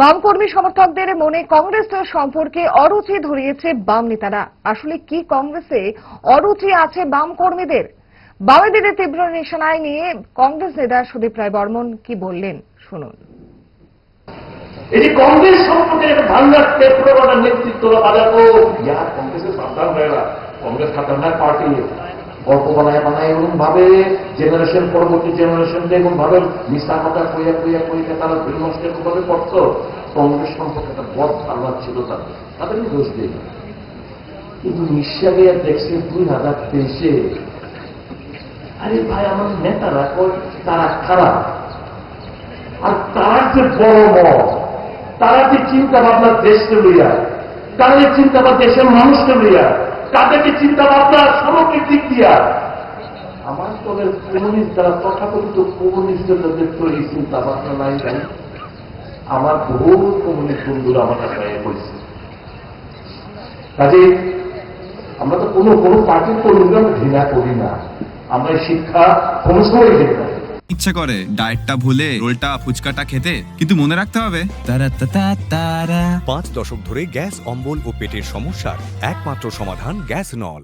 বাম কর্মী সমর্থকদের মনে কংগ্রেস সম্পর্কে অরুচি ধরিয়েছে বাম নেতারা। আসলে কি কংগ্রেসে অরুচি আছে বাম কর্মীদের বামেদের তীব্র নিশানায় নিয়ে কংগ্রেস নেতা সুদীপ রায় বর্মন কি বললেন শুনুন। এটি কংগ্রেস সম্পর্কে একটা ধান্দার টেপ্রোগাটার নেতৃত্ব কংগ্রেসের সাবধান কংগ্রেস খাতারনাক পার্টি গল্প বানায় বানায় এরকম ভাবে জেনারেশন পরবর্তী জেনারেশনকে এরকম ভাবে মিশা কথা কইয়া কইয়া কইয়া তারা দুই নষ্ট এরকম ভাবে করতো। কংগ্রেস সম্পর্কে একটা বদ ধারণা ছিল তাদের তাদের দোষ না। কিন্তু নিঃশ্বাসে দেখছে দুই হাজার তেইশে। আরে ভাই, আমার নেতারা তারা খারাপ। আর তার যে বড় মত, তারা যে চিন্তা ভাবনা দেশকে লইয়া, তারা যে চিন্তা ভাবনা দেশের মানুষকে লইয়া তাদের যে চিন্তা ভাবনা সামগ্রিক দিক দিয়া। আমার দলের কমিউনিস্ট যারা তথাকথিত কমিউনিস্টদের যাদের তো এই চিন্তা ভাবনা নাই নাই আমার বহু কমিউনিস্ট বন্ধুরা আমার কাছে পড়েছে। কাজে আমরা তো কোনো কোনো পার্টির কর্মীদের আমরা ঘৃণা করি না। আমরা শিক্ষা কোনো সময় ঘৃণা করি। ইচ্ছে করে। ডায়েটটা ভুলে রোলটা ফুচকাটা খেতে কিন্তু মনে রাখতে হবে। তারা তারা তারা পাঁচ দশক ধরে গ্যাস অম্বল ও পেটের সমস্যার একমাত্র সমাধান গ্যাস নল।